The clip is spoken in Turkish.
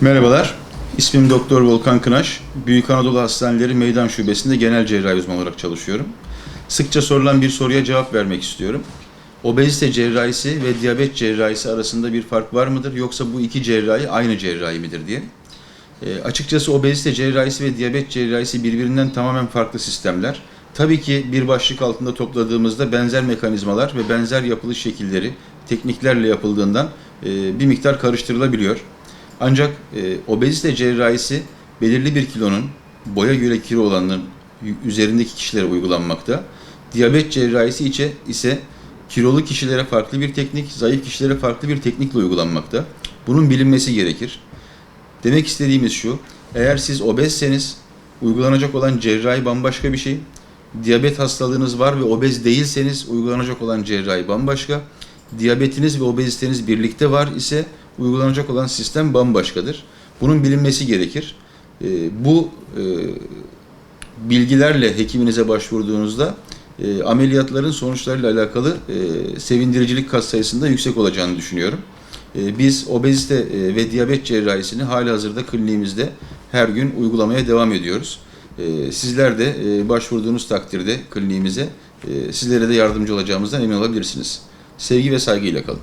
Merhabalar. İsmim Doktor Volkan Kınaş. Büyük Anadolu Hastaneleri Meydan Şubesi'nde genel cerrahi uzmanı olarak çalışıyorum. Sıkça sorulan bir soruya cevap vermek istiyorum. Obezite cerrahisi ve diyabet cerrahisi arasında bir fark var mıdır yoksa bu iki cerrahi aynı cerrahi midir diye. E, açıkçası obezite cerrahisi ve diyabet cerrahisi birbirinden tamamen farklı sistemler. Tabii ki bir başlık altında topladığımızda benzer mekanizmalar ve benzer yapılış şekilleri tekniklerle yapıldığından e, bir miktar karıştırılabiliyor. Ancak e, obezite cerrahisi belirli bir kilonun boya göre kilo olanların üzerindeki kişilere uygulanmakta. Diyabet cerrahisi içe ise kilolu kişilere farklı bir teknik, zayıf kişilere farklı bir teknikle uygulanmakta. Bunun bilinmesi gerekir. Demek istediğimiz şu, eğer siz obezseniz uygulanacak olan cerrahi bambaşka bir şey. Diyabet hastalığınız var ve obez değilseniz uygulanacak olan cerrahi bambaşka. Diyabetiniz ve obeziteniz birlikte var ise uygulanacak olan sistem bambaşkadır. Bunun bilinmesi gerekir. E, bu e, bilgilerle hekiminize başvurduğunuzda e, ameliyatların sonuçlarıyla alakalı e, sevindiricilik kat sayısında yüksek olacağını düşünüyorum. E, biz obezite e, ve diyabet cerrahisini hali hazırda kliniğimizde her gün uygulamaya devam ediyoruz. E, sizler de e, başvurduğunuz takdirde kliniğimize e, sizlere de yardımcı olacağımızdan emin olabilirsiniz. Sevgi ve saygıyla kalın.